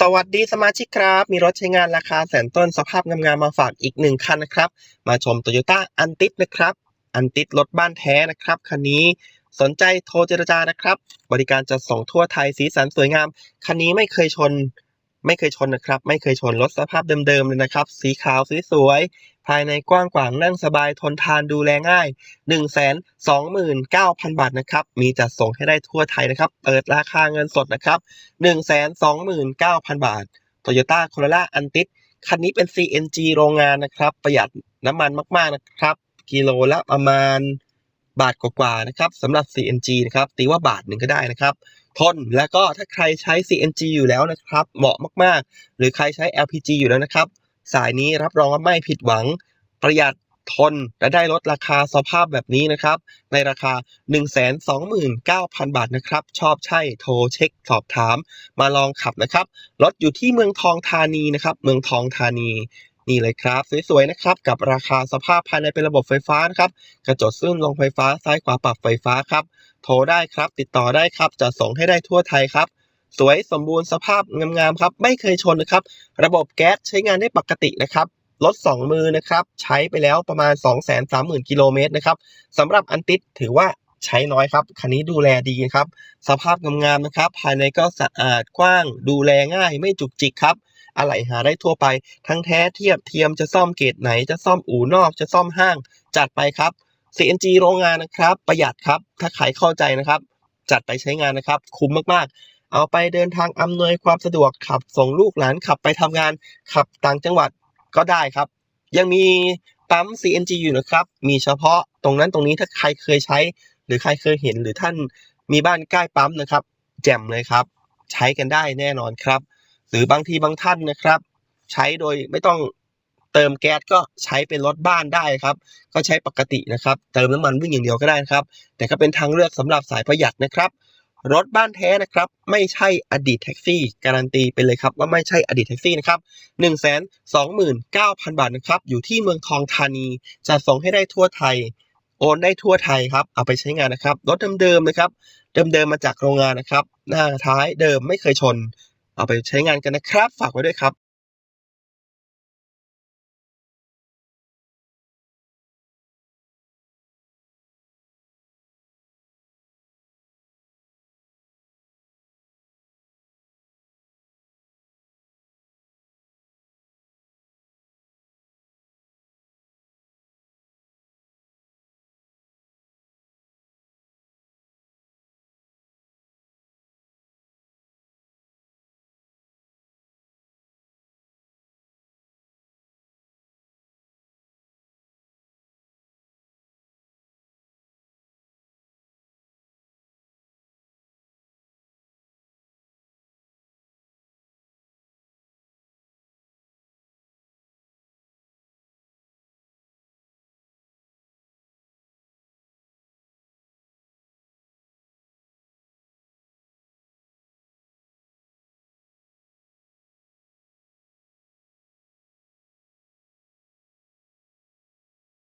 สวัสดีสมาชิกครับ มีรถใช้งานราคาแสนต้นสภาพงามๆมาฝากอีกหนึ่งคันนะครับ มาชม Toyota อันติดนะครับอันติดรถบ้านแท้นะครับ คันนี้สนใจโทรเจรจานะครับ บริการจะส่งทั่วไทยสีสันสวยงาม คันนี้ไม่เคยชน ไม่เคยชนนะครับ ไม่เคยชนรถสภาพเดิมๆเลยนะครับ สีขาวสวย ภายในกว้างขวางนั่งสบายทนทานดูแลง่าย 1 2 9 0 0 0 บาทนะครับ มีจัดส่งให้ได้ทั่วไทยนะครับ เปิดราคาเงินสดนะครับ 129,000 บาท Toyota Corolla Antis คันนี้เป็น CNG โรงงานนะครับ ประหยัดน้ำมันมาก ๆ นะครับ กิโลละประมาณบาทกว่าๆนะครับสำหรับ CNG นะครับ ตีว่าบาทหนึ่งก็ได้นะครับทนแล้วก็ถ้าใครใช้ CNG อยู่แล้วนะครับ เหมาะมากๆ หรือใครใช้ LPG อยู่แล้วนะครับ สายนี้รับรองว่าไม่ผิดหวัง ประหยัดทนและได้ลดราคาสภาพแบบนี้นะครับ ในราคา 129,000 บาทนะครับ ชอบใช่โทรเช็คสอบถาม มาลองขับนะครับรถอยู่ที่เมืองทองธานีนะครับ เมืองทองธานีนี่เลยครับ สวยๆนะครับกับราคาสภาพภายในเป็นระบบไฟฟ้านะครับกระจกซึ่งลงไฟฟ้าซ้ายขวาปรับไฟฟ้าครับ โทรได้ครับ ติดต่อได้ครับจะส่งให้ได้ทั่วไทยครับ สวยสมบูรณ์สภาพงามๆครับ ไม่เคยชนนะครับ ระบบแก๊สใช้งานได้ปกตินะครับรถ2มือนะครับใช้ไปแล้วประมาณ 230,000กิโลเมตรนะครับสำหรับอันติดถือว่าใช้น้อยครับ คันนี้ดูแลดีครับ สภาพงามๆนะครับ ภายในก็สะอาดกว้าง ดูแลง่ายไม่จุกจิกครับอะไหล่หาได้ทั่วไป ทั้งแท้เทียบเทียมจะซ่อมเกรดไหนจะซ่อมอู่นอกจะซ่อมห้าง จัดไปครับ CNG โรงงานนะครับ ประหยัดครับ ถ้าใครเข้าใจนะครับ จัดไปใช้งานนะครับ คุ้มมากๆ เอาไปเดินทางอำนวยความสะดวกขับส่งลูกหลานขับไปทำงานขับต่างจังหวัดก็ได้ครับ ยังมีปั๊ม CNG อยู่นะครับ มีเฉพาะตรงนั้นตรงนี้ถ้าใครเคยใช้ หรือใครเคยเห็นหรือท่านมีบ้านใกล้ปั๊มนะครับ แจ่มเลยครับ ใช้กันได้แน่นอนครับ หรือบางทีบางท่านนะครับ ใช้โดยไม่ต้องเติมแก๊สก็ใช้เป็นรถบ้านได้ครับ ก็ใช้ปกตินะครับ เติมน้ำมันวิ่งอย่างเดียวก็ได้ครับ แต่ก็เป็นทางเลือกสำหรับสายประหยัดนะครับ รถบ้านแท้นะครับ ไม่ใช่อดีตแท็กซี่ การันตีไปเลยครับว่าไม่ใช่อดีตแท็กซี่นะครับ1 2 9 0 0 0 บาทนะครับ อยู่ที่เมืองทองธานีจะส่งให้ได้ทั่วไทย โอนได้ทั่วไทยครับ เอาไปใช้งานนะครับ รถเดิมๆนะครับ เดิมๆมาจากโรงงานนะครับ หน้าท้ายเดิมไม่เคยชน เอาไปใช้งานกันนะครับ ฝากไว้ด้วยครับ